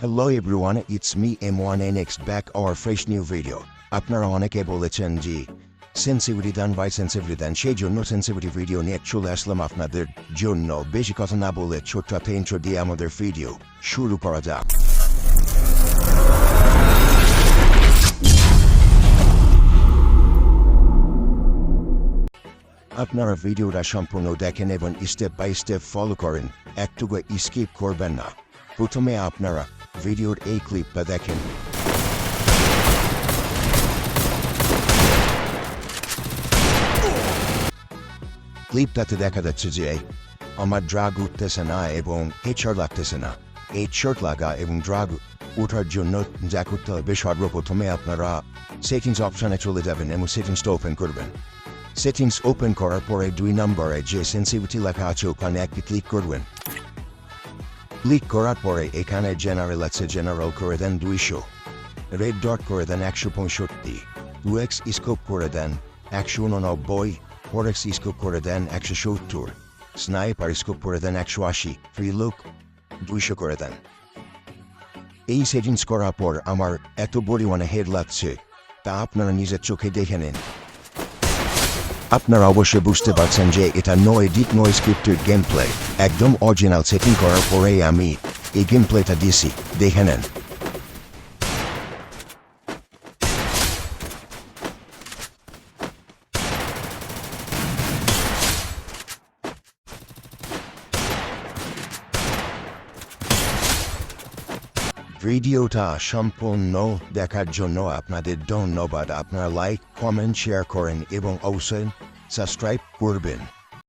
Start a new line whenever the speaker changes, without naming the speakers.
Hello everyone, it's me M1NX back our fresh new video. আপনারা অনেকে বলেছেন যে sensitivity then by sensitivity then সেই জন্য সেন্সিভিটি ভিডিও নিয়ে চলে আসলাম আপনাদের জন্য। বেশি কথা না বলে ছোট্ট একটা ইন্ট্রো দিয়ে আমাদের ভিডিও শুরু করা যাক। আপনারা ভিডিওটা সম্পূর্ণ দেখেন এবং স্টেপ বাই স্টেপ ফলো করেন। একটুকু স্কিপ করবেন না। প্রথমে আপনারা ভিডিওর এই ক্লিপটা দেখেন। ক্লিপটাতে দেখা যাচ্ছে যে, আমার ড্রাগ উঠতেছে না এবং হেডশট লাগতেছে না। হেডশট লাগা এবং ড্রাগ ওঠার জন্য যা করতে হবে, সর্বপ্রথমে আপনারা সেটিংস অপশানে চলে যাবেন এবং সেটিংসটা ওপেন করবেন। সেটিংস ওপেন করার পরে দুই নম্বরে যে সেন্সিভিটি লেখা আছে, ওখানে একটি ক্লিক করবেন। ক্লিক করার পরে এখানে জেনারেল আছে জেনারেল করে দেন দুইশো রেড ডট করে দেন একশো পঁয়ষট্টি টু এক্স স্কোপ করে দেন একশো উননব্বই ফোর স্কোপ করে দেন একশো সত্তর স্নাইপার স্কোপ করে দেন একশো আশি ফ্রি লুক দুইশো করে দেন এই সেটিংস করার পর আমার এত পরিমাণে হেড লাগছে তা আপনারা নিজের চোখে দেখে নিন আপনারা অবশ্যই বুঝতে পারছেন যে এটা no edit no scripted game play একদম অরিজিনাল সেটিং করার পরেই আমি এই গেম প্লেটা দিয়েছি। দেখে নেন। ভিডিওটা সম্পূর্ণ দেখার জন্য আপনাদের ধন্যবাদ। আপনারা লাইক কমেন্ট শেয়ার করেন এবং অবশ্যই সাবস্ক্রাইব করবেন।